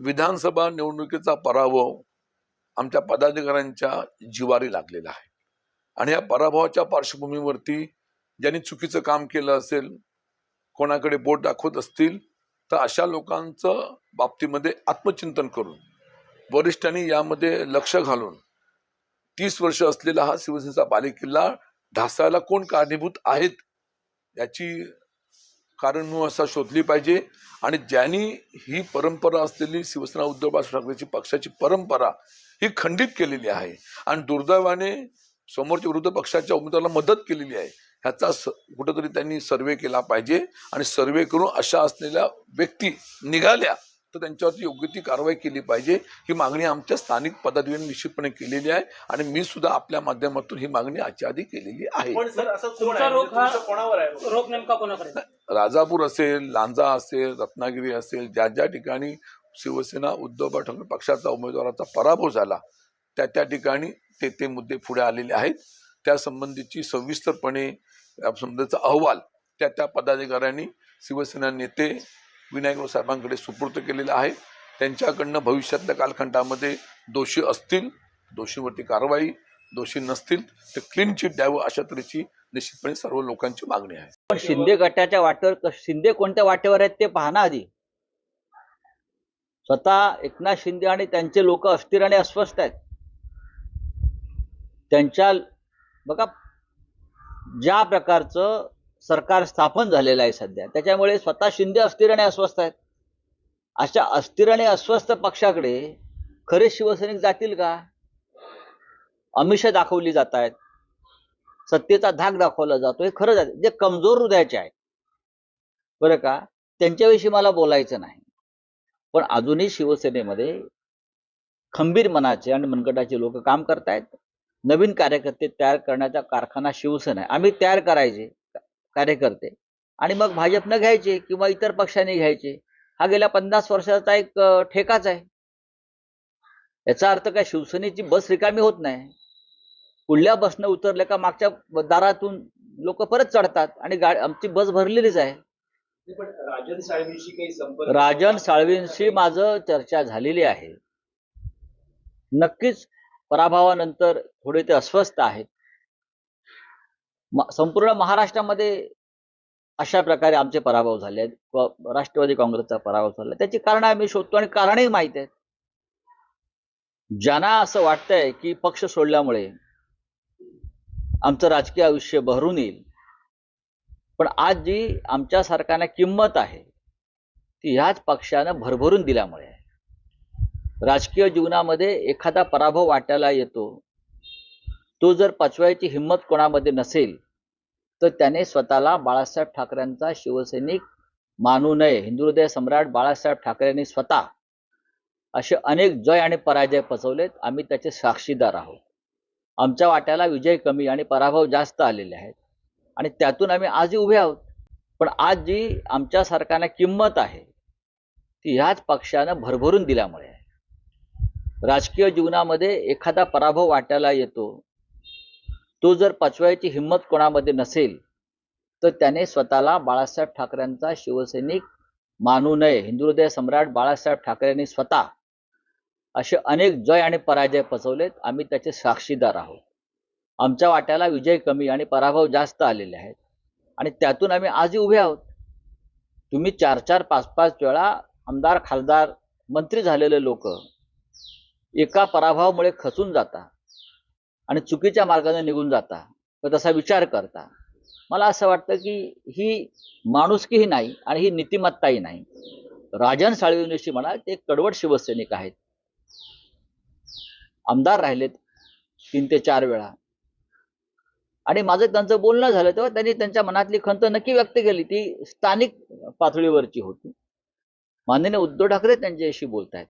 विधानसभा निवडणुकीचा पराभव आमच्या पदाधिकाऱ्यांच्या जिवारी लागलेला आहे. आणि या पराभवाच्या पार्श्वभूमीवरती ज्यांनी चुकीचं काम केलं असेल कोणाकडे बोट दाखवत असतील तर अशा लोकांचं बाबतीमध्ये आत्मचिंतन करून वरिष्ठांनी यामध्ये लक्ष घालून तीस वर्ष असलेला हा शिवसेनेचा बालेकिल्ला ढासायला कोण कारणीभूत आहेत याची कारण असा शोधली पाहिजे. आणि ज्यांनी ही परंपरा असलेली शिवसेना उद्धव बाळासाहेब ठाकरेची पक्षाची परंपरा ही खंडित केलेली आहे. आणि दुर्दैवाने समोरच्या विरोधी पक्षाच्या उमेदवाराला मदत केलेली आहे. ह्याचा स कुठंतरी त्यांनी सर्वे केला पाहिजे. आणि सर्वे करून अशा असलेल्या व्यक्ती निघाल्या तर त्यांच्यावरती योग्य ती कारवाई केली पाहिजे. ही मागणी आमच्या स्थानिक पदाधिकाऱ्यांनी निश्चितपणे केलेली आहे. आणि मी सुद्धा आपल्या माध्यमातून ही मागणी आजच्या आधी केलेली आहे. राजापूर असेल लांजा असेल रत्नागिरी असेल ज्या ज्या ठिकाणी शिवसेना उद्धव ठाकरे पक्षाचा उमेदवाराचा पराभव झाला त्या त्या ठिकाणी ते ते मुद्दे पुढे आलेले आहेत. त्या संबंधीची सविस्तरपणे संबंधीचा अहवाल त्या त्या पदाधिकाऱ्यांनी शिवसेना नेते विनायक साहेबांकडे सुपूर्द केलेला आहे. त्यांच्याकडनं भविष्यातल्या कालखंडामध्ये दोषी असतील दोषीवरती कारवाई दोषी नसतील तर क्लीन चिट द्यावं अशा तऱ्हेची निश्चितपणे सर्व लोकांची मागणी आहे. पण शिंदे गटाच्या वाटेवर शिंदे कोणत्या वाटेवर आहेत ते पाहना आधी. स्वतः एकनाथ शिंदे आणि त्यांचे लोक अस्थिर आणि अस्वस्थ आहेत. त्यांच्या बघा ज्या प्रकारचं सरकार स्थापन झालेलं आहे सध्या त्याच्यामुळे स्वतः शिंदे अस्थिर आणि अस्वस्थ आहेत. अशा अस्थिर आणि अस्वस्थ पक्षाकडे खरे शिवसैनिक जातील का? अमिष दाखवली जात आहेत. सत्तेचा धाक दाखवला जातो हे खरंच आहे जे कमजोर हृदयाचे आहेत. बरं का? त्यांच्याविषयी मला बोलायचं नाही. पण अजूनही शिवसेनेमध्ये खंबीर मनाचे आणि मनगटाचे लोक काम करतायत. नवीन कार्यकर्ते तयार करण्याचा कारखाना शिवसेना आहे. आम्ही तयार करायचे कार्यकर्ते. आणि मग भाजपनं घ्यायचे किंवा इतर पक्षांनी घ्यायचे. हा गेल्या पन्नास वर्षाचा एक ठेकाच आहे. याचा अर्थ काय? शिवसेनेची बस रिकामी होत नाही. पुढल्या बसनं उतरले का मागच्या दारातून लोक परत चढतात आणि गाडी आमची बस भरलेलीच आहे. राजन साळवींशी काही संपर्क राजन साळवींशी माझं चर्चा झालेली आहे. नक्कीच पराभवानंतर थोडे ते अस्वस्थ आहेत. संपूर्ण महाराष्ट्रामध्ये अशा प्रकारे आमचे पराभव झाले आहेत. राष्ट्रवादी काँग्रेसचा पराभव झाला. त्याची कारण आम्ही शोधतो आणि कारणही माहीत आहेत. ज्यांना असं वाटतंय की पक्ष सोडल्यामुळे आमचं राजकीय आयुष्य बहरून येईल. पण आज जी आमच्या सरकारला किंमत आहे ती ह्याच पक्षानं भरभरून दिल्यामुळे आहे राजकीय जीवनामध्ये एखादा पराभव वाटायला येतो तो जर पचवायची हिंमत कोणामध्ये नसेल तर त्याने स्वतःला बाळासाहेब ठाकरेंचा शिवसैनिक मानू नये हिंदू हृदय सम्राट बाळासाहेब ठाकरेंनी स्वतः असे अनेक जय आणि पराजय पचवलेत आम्ही त्याचे साक्षीदार आहोत. आमच्या वाट्याला विजय कमी आणि पराभव जास्त आलेले आहेत. आणि त्यातून आम्ही आजही उभे आहोत. पण आज जी आमच्या सरकारला किंमत आहे ती ह्याच पक्षानं भरभरून दिल्यामुळे आहे. राजकीय जीवनामध्ये एखादा पराभव वाटायला येतो तो जर पचवायची हिंमत कोणामध्ये नसेल तर त्याने स्वतःला बाळासाहेब ठाकरेंचा शिवसैनिक मानू नये. हिंदू हृदय सम्राट बाळासाहेब ठाकरेंनी स्वतः असे अनेक जय आणि पराजय पचवलेत आम्ही त्याचे साक्षीदार आहोत. आमच्या वाट्याला विजय कमी आणि पराभव जास्त आलेले आहेत. आणि त्यातून आम्ही आजही उभे आहोत. तुम्ही चार चार पाच पाच वेळा आमदार खासदार मंत्री झालेले लोक एका पराभवामुळे खचून जाता आणि चुकीच्या मार्गाने निघून जाता. व तसा विचार करता. मला असं वाटतं की ही माणुसकीही नाही आणि ही नीतिमत्ताही नाही. राजन साळवींविषयी म्हणा ते कडवट शिवसैनिक आहेत. आमदार राहिलेत तीन ते चार वेळा. आणि माझं त्यांचं बोलणं झालं तेव्हा त्यांनी त्यांच्या मनातली खंत नक्की व्यक्त केली. ती स्थानिक पातळीवरची होती. माननीय उद्धव ठाकरे त्यांच्याशी बोलत आहेत